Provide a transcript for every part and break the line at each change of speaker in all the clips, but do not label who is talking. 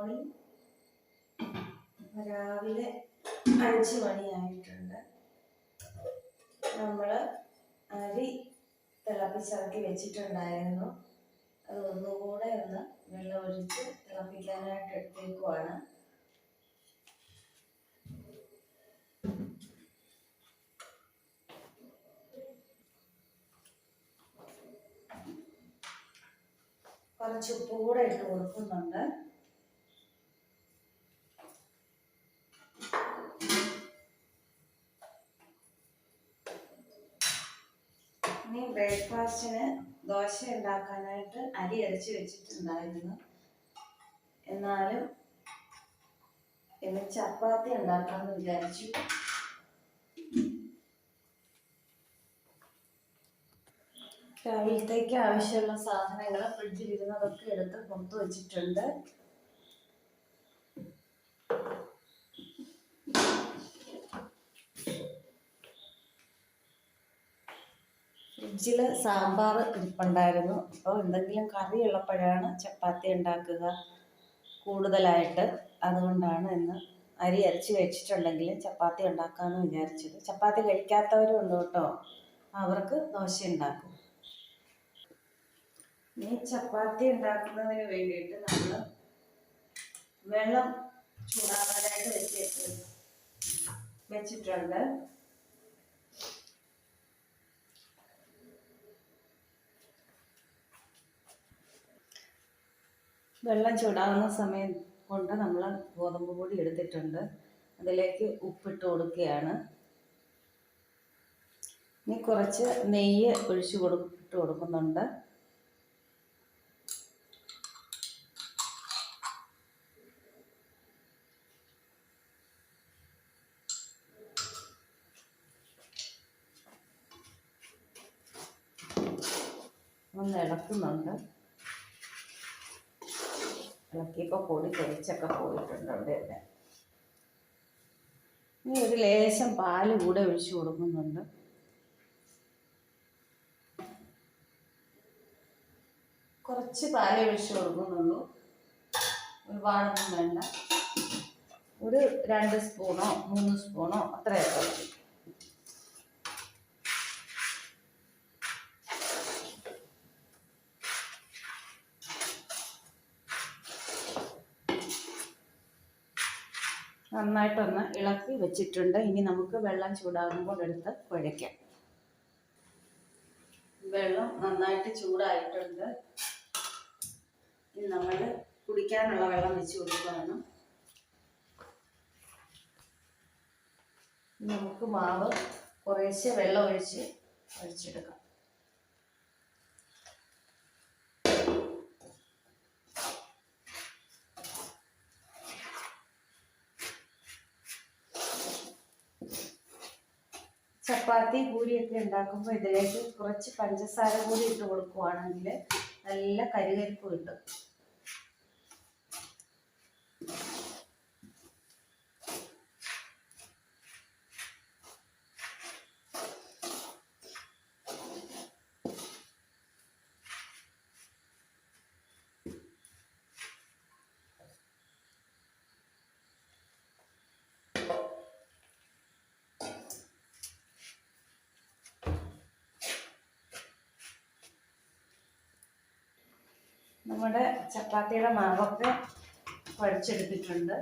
Morning രാവിലെ അഞ്ച് മണിയായിട്ടുണ്ട്. നമ്മൾ അരി തിളപ്പിച്ചിറക്കി വെച്ചിട്ടുണ്ടായിരുന്നു. അത് ഒന്നുകൂടെ ഒന്ന് വെള്ളം ഒഴിച്ച് തിളപ്പിക്കാനായിട്ട് എടുത്തേക്കുവാണ്. കുറച്ച് ഉപ്പ് കൂടെ ഇട്ട് കൊടുക്കുന്നുണ്ട്. ബ്രേക്ക്ഫാസ്റ്റിന് ദോശ ഉണ്ടാക്കാനായിട്ട് അരി അരച്ച് വെച്ചിട്ടുണ്ടായിരുന്നു. എന്നാലും ഇന്ന് ചപ്പാത്തി ഉണ്ടാക്കാമെന്ന് വിചാരിച്ചു. രാവിലത്തേക്ക് ആവശ്യമുള്ള സാധനങ്ങൾ ഫ്രിഡ്ജിൽ ഇരുന്നതൊക്കെ എടുത്ത് പുറത്ത് വെച്ചിട്ടുണ്ട് ഫ്രിഡ്ജിൽ സാമ്പാർ ഇരിപ്പുണ്ടായിരുന്നു. അപ്പോൾ എന്തെങ്കിലും കറി ഉള്ളപ്പോഴാണ് ചപ്പാത്തി ഉണ്ടാക്കുക കൂടുതലായിട്ട്. അതുകൊണ്ടാണ് ഇന്ന് അരി അരച്ച് വെച്ചിട്ടുണ്ടെങ്കിൽ ചപ്പാത്തി ഉണ്ടാക്കാമെന്ന് വിചാരിച്ചത്. ചപ്പാത്തി കഴിക്കാത്തവരും ഉണ്ട് കേട്ടോ. അവർക്ക് ദോശ ഉണ്ടാക്കും. ഇനി ചപ്പാത്തി ഉണ്ടാക്കുന്നതിന് വേണ്ടിയിട്ട് നമ്മൾ വെള്ളം ചൂടാകാനായിട്ട് വെച്ചിട്ട് വെച്ചിട്ടുണ്ട്. വെള്ളം ചൂടാവുന്ന സമയം കൊണ്ട് നമ്മൾ ഗോതമ്പ് പൊടി എടുത്തിട്ടുണ്ട്. അതിലേക്ക് ഉപ്പിട്ട് കൊടുക്കുകയാണ്. ഇനി കുറച്ച് നെയ്യ് ഒഴിച്ചു കൊടുത്തിട്ട് കൊടുക്കുന്നുണ്ട്. ഒന്ന് ഇളക്കുന്നുണ്ട്. ഇളക്കിയപ്പോൾ പൊടി തെളിച്ചൊക്കെ പോയിട്ടുണ്ട് അവിടെ. ഇവിടെ ഇനി ഒരു ലേശം പാൽ കൂടെ ഒഴിച്ചു കൊടുക്കുന്നുണ്ട്. കുറച്ച് പാൽ ഒഴിച്ചു കൊടുക്കുന്നുള്ളൂ. ഒരുപാടൊന്നും വേണ്ട. ഒരു രണ്ട് സ്പൂണോ മൂന്ന് സ്പൂണോ അത്രയൊക്കെ നന്നായിട്ടൊന്ന് ഇളക്കി വെച്ചിട്ടുണ്ട്. ഇനി നമുക്ക് വെള്ളം ചൂടാകുമ്പോൾ എടുത്ത് കുഴയ്ക്കാം. വെള്ളം നന്നായിട്ട് ചൂടായിട്ടുണ്ട്. ഇനി നമ്മൾ കുടിക്കാനുള്ള വെള്ളം വെച്ച് കൊടുക്കുകയാണ്. നമുക്ക് മാവ് കുറേശ്ശെ വെള്ളം ഒഴിച്ച് ഒഴിച്ചെടുക്കാം. ചപ്പാത്തി പൂരിയൊക്കെ ഉണ്ടാക്കുമ്പോൾ ഇതിലേക്ക് കുറച്ച് പഞ്ചസാര കൂടി ഇട്ട് കൊടുക്കുവാണെങ്കിൽ നല്ല കരുകരിപ്പ് കിട്ടും. നമ്മുടെ ചപ്പാത്തിയുടെ മാവൊക്കെ കുഴച്ചെടുത്തിട്ടുണ്ട്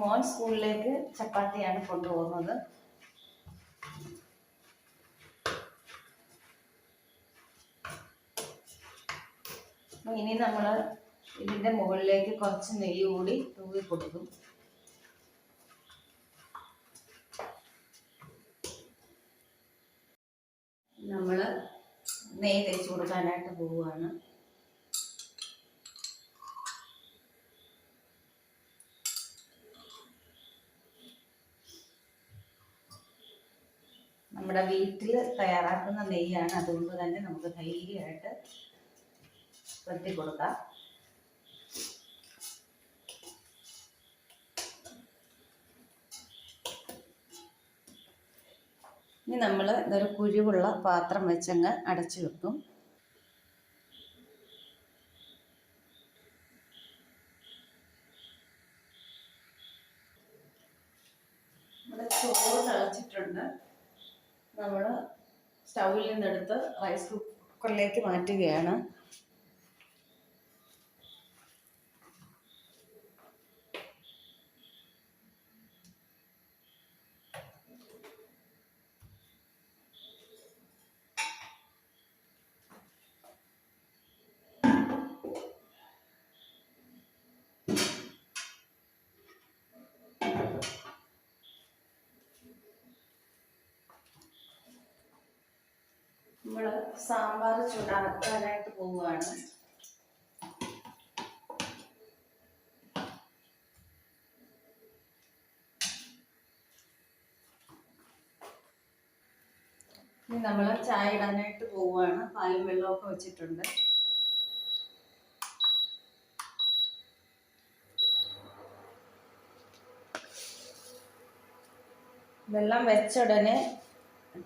മോൻ സ്കൂളിലേക്ക് ചപ്പാത്തിയാണ് കൊണ്ടുപോകുന്നത്. ഇനി നമ്മൾ ഇതിന്റെ മുകളിലേക്ക് കുറച്ച് നെയ്യ് കൂടി തൂവി കൊടുക്കും നമ്മൾ നെയ്യ് തേച്ച് കൊടുക്കാനായിട്ട് പോവുകയാണ്. നമ്മുടെ വീട്ടിൽ തയ്യാറാക്കുന്ന നെയ്യാണ്. അതുകൊണ്ട് തന്നെ നമുക്ക് ധൈര്യമായിട്ട് വെട്ടി കൊടുക്കാം. ഇനി നമ്മൾ ഇതൊരു കുഴിവുള്ള പാത്രം വെച്ചങ്ങ് അടച്ചു വെക്കും. നമ്മുടെ ചോറ് തിളച്ചിട്ടുണ്ട്. നമ്മൾ സ്റ്റൗവിൽ നിന്നെടുത്ത് റൈസ് കുക്കറിലേക്ക് മാറ്റുകയാണ്. നമ്മൾ സാമ്പാർ ചൂടാക്കാനായിട്ട് പോവുകയാണ്. ഇനി നമ്മൾ ചായ ഇടാനായിട്ട് പോവുകയാണ്. പാലും വെള്ളമൊക്കെ വെച്ചിട്ടുണ്ട്. വെള്ളം വെച്ച ഉടനെ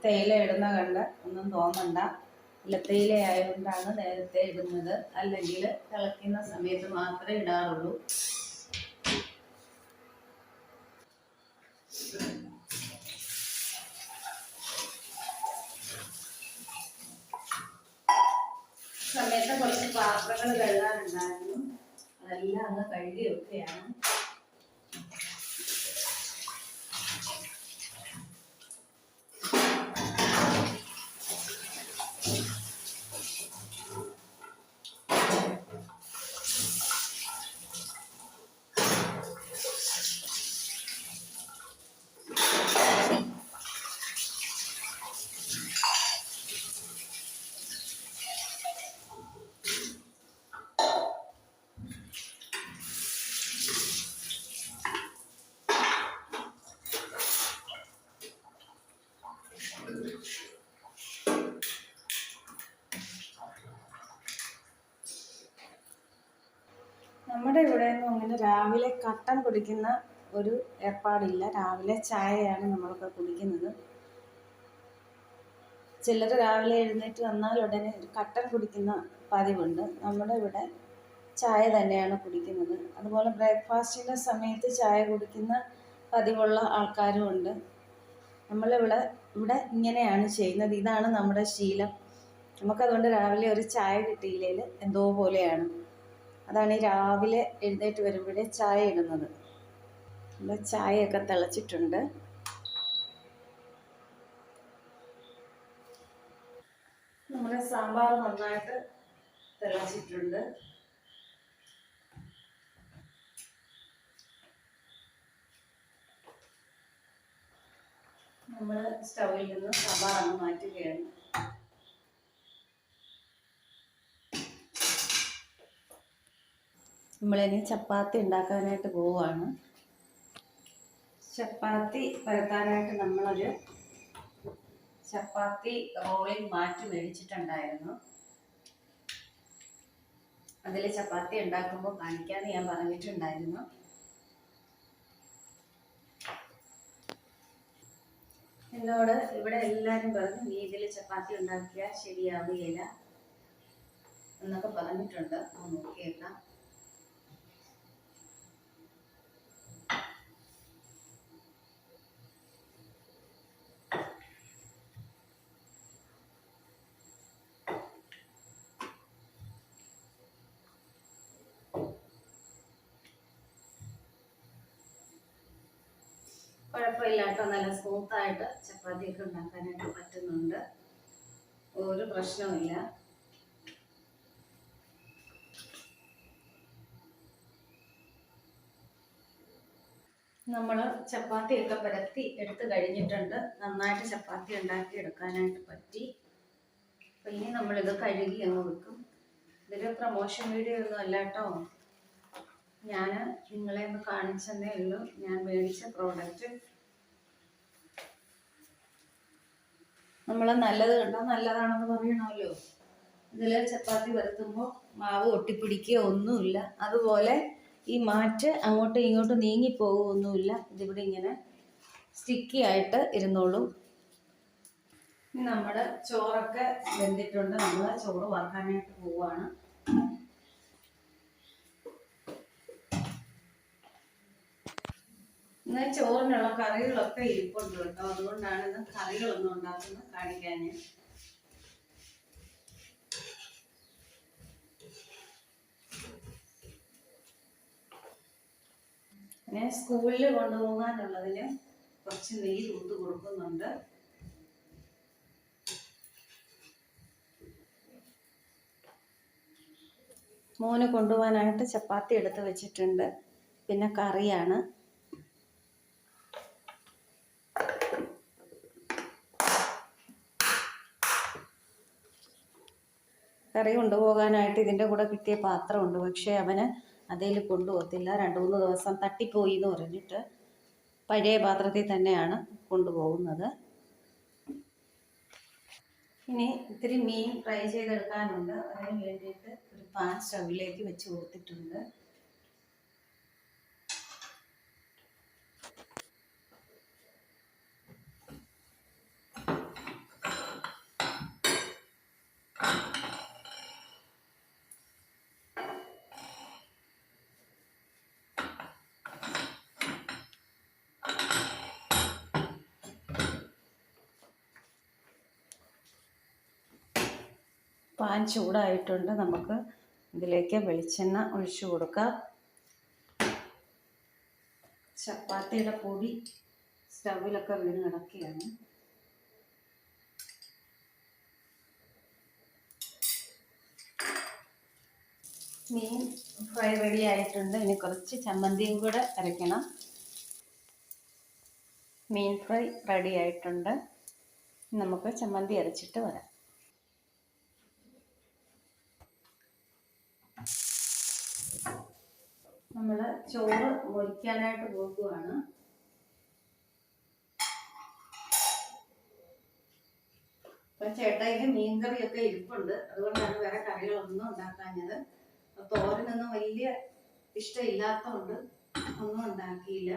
തേയില ഇടുന്ന കണ്ട് ഒന്നും തോന്നണ്ട. ഇല്ല തേയില ആയതുകൊണ്ടാണ് നേരത്തെ ഇടുന്നത്. അല്ലെങ്കിൽ തിളയ്ക്കുന്ന സമയത്ത് മാത്രമേ ഇടാറുള്ളൂ. സമയത്ത് കുറച്ച് പാത്രങ്ങൾ കഴുകാനുണ്ടായിരുന്നു അതെല്ലാം അങ്ങ് കഴുകി നമ്മുടെ ഇവിടെ ഒന്നും അങ്ങനെ രാവിലെ കട്ടൻ കുടിക്കുന്ന ഒരു ഏർപ്പാടില്ല. രാവിലെ ചായയാണ് നമ്മളൊക്കെ കുടിക്കുന്നത്. ചിലർ രാവിലെ എഴുന്നേറ്റ് വന്നാൽ ഉടനെ ഒരു കട്ടൻ കുടിക്കുന്ന പതിവുണ്ട്. നമ്മുടെ ഇവിടെ ചായ തന്നെയാണ് കുടിക്കുന്നത്. അതുപോലെ ബ്രേക്ക്ഫാസ്റ്റിന്റെ സമയത്ത് ചായ കുടിക്കുന്ന പതിവുള്ള ആൾക്കാരും ഉണ്ട്. നമ്മളിവിടെ ഇവിടെ ഇങ്ങനെയാണ് ചെയ്യുന്നത്. ഇതാണ് നമ്മുടെ ശീലം. നമുക്കതുകൊണ്ട് രാവിലെ ഒരു ചായ കിട്ടിയില്ലെങ്കിൽ എന്തോ പോലെയാണ്. അതാണ് രാവിലെ എഴുന്നേറ്റ് വരുമ്പോഴേ ചായ ഇടുന്നത്. നമ്മൾ ചായയൊക്കെ തിളച്ചിട്ടുണ്ട്. നമ്മുടെ സാമ്പാർ നന്നായിട്ട് തിളച്ചിട്ടുണ്ട്. നമ്മൾ സ്റ്റൗവിൽ നിന്ന് സാമ്പാർ അങ്ങ് മാറ്റുകയാണ്. നമ്മളിനി ചപ്പാത്തി ഉണ്ടാക്കാനായിട്ട് പോവുകയാണ് ചപ്പാത്തി പരത്താനായിട്ട് നമ്മളൊരു ചപ്പാത്തി റോളിൽ മാറ്റി മേടിച്ചിട്ടുണ്ടായിരുന്നു. അതിൽ ചപ്പാത്തി ഉണ്ടാക്കുമ്പോൾ കാണിക്കാമെന്ന് ഞാൻ പറഞ്ഞിട്ടുണ്ടായിരുന്നു. എന്നോട് ഇവിടെ എല്ലാവരും പറഞ്ഞു നീ ഇതിൽ ചപ്പാത്തി ഉണ്ടാക്കിയാൽ ശരിയാവുകയില്ല എന്നൊക്കെ പറഞ്ഞിട്ടുണ്ട്. നോക്കിയേക്കാം. കുഴപ്പമില്ല കേട്ടോ നല്ല സ്മൂത്തായിട്ട് ചപ്പാത്തിയൊക്കെ ഉണ്ടാക്കാനായിട്ട് പറ്റുന്നുണ്ട്. ഒരു പ്രശ്നവുമില്ല. നമ്മൾ ചപ്പാത്തിയൊക്കെ പരത്തി എടുത്ത് കഴിഞ്ഞിട്ടുണ്ട്. നന്നായിട്ട് ചപ്പാത്തി ഉണ്ടാക്കി എടുക്കാനായിട്ട് പറ്റി. അപ്പം ഇനി നമ്മളിത് കഴുകി അങ്ങ് വെക്കും. ഇതൊരു പ്രൊമോഷൻ വീഡിയോ ഒന്നും അല്ല കേട്ടോ ഞാൻ നിങ്ങളെ ഒന്ന് കാണിച്ചതേ ഉള്ളൂ. ഞാൻ മേടിച്ച പ്രോഡക്റ്റ് നമ്മൾ നല്ലത് കണ്ടാൽ നല്ലതാണെന്ന് പറയണമല്ലോ. ഇതിൽ ചപ്പാത്തി വരുത്തുമ്പോൾ മാവ് ഒട്ടിപ്പിടിക്കുകയോ ഒന്നുമില്ല. അതുപോലെ ഈ മാറ്റ് അങ്ങോട്ടും ഇങ്ങോട്ടും നീങ്ങിപ്പോകുമൊന്നുമില്ല ഇതിവിടെ ഇങ്ങനെ സ്റ്റിക്കി ആയിട്ട് ഇരുന്നോളും. നമ്മുടെ ചോറൊക്കെ വെന്തിട്ടുണ്ട്. നമ്മൾ ചോറ് വാർക്കാനായിട്ട് പോവാണ്. ഇന്ന് ചോറിനുള്ള കറികളൊക്കെ ഇരിപ്പുണ്ട് കേട്ടോ. അതുകൊണ്ടാണ് ഇന്ന് കറികളൊന്നും ഉണ്ടാക്കുന്നത് കാണിക്കാൻ പിന്നെ സ്കൂളിൽ കൊണ്ടുപോകാനുള്ളതിന് കുറച്ച് നെയ്യ് തൂത്ത് കൊടുക്കുന്നുണ്ട്. മോന് കൊണ്ടുപോകാനായിട്ട് ചപ്പാത്തി എടുത്ത് വെച്ചിട്ടുണ്ട്. പിന്നെ കറിയാണ്. കറി കൊണ്ടുപോകാനായിട്ട് ഇതിന്റെ കൂടെ കിട്ടിയ പാത്രമുണ്ട്. പക്ഷേ അവന് അതിൽ കൊണ്ടുപോകത്തില്ല. രണ്ട് മൂന്ന് ദിവസം തട്ടിപ്പോയി എന്ന് പറഞ്ഞിട്ട് പഴയ പാത്രത്തിൽ തന്നെയാണ് കൊണ്ടുപോകുന്നത്. ഇനി ഇത്തിരി മീൻ ഫ്രൈ ചെയ്തെടുക്കാനുണ്ട്. അതിന് വേണ്ടിയിട്ട് ഒരു പാൻ സ്റ്റവിലേക്ക് വെച്ച് കൊടുത്തിട്ടുണ്ട്. പാൻ ചൂടായിട്ടുണ്ട്. നമുക്ക് ഇതിലേക്ക് വെളിച്ചെണ്ണ ഒഴിച്ചു കൊടുക്കാം. ചപ്പാത്തിയുടെ പൊടി സ്റ്റവിലൊക്കെ വീണ് കിടക്കുകയാണ്. മീൻ ഫ്രൈ റെഡി ആയിട്ടുണ്ട്. ഇനി കുറച്ച് ചമ്മന്തിയും കൂടെ അരയ്ക്കണം. മീൻ ഫ്രൈ റെഡി ആയിട്ടുണ്ട്. നമുക്ക് ചമ്മന്തി അരച്ചിട്ട് വരാം. നമ്മൾ ചോറ് മുറിക്കാനായിട്ട് പോകുകയാണ് അപ്പം ചേട്ടായിക്ക് മീൻകറിയൊക്കെ ഇരിപ്പുണ്ട്. അതുകൊണ്ടാണ് വേറെ കറികളൊന്നും ഉണ്ടാക്കാഞ്ഞത്. തോരനൊന്നും വലിയ ഇഷ്ടമില്ലാത്തതുകൊണ്ട് ഒന്നും ഉണ്ടാക്കിയില്ല.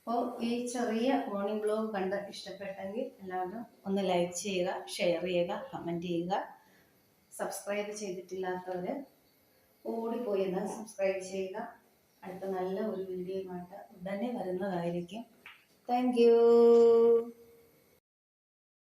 അപ്പോൾ ഈ ചെറിയ മോർണിംഗ് ബ്ലോഗ് കണ്ട് ഇഷ്ടപ്പെട്ടെങ്കിൽ എല്ലാവരും ഒന്ന് ലൈക്ക് ചെയ്യുക ഷെയർ ചെയ്യുക കമന്റ് ചെയ്യുക. സബ്സ്ക്രൈബ് ചെയ്തിട്ടില്ലാത്തവർ ഓടിപ്പോയി എന്നാൽ സബ്സ്ക്രൈബ് ചെയ്യുക. അടുത്ത നല്ല ഒരു വീഡിയോയുമായിട്ട് ഉടനെ വരുന്നതായിരിക്കും. താങ്ക്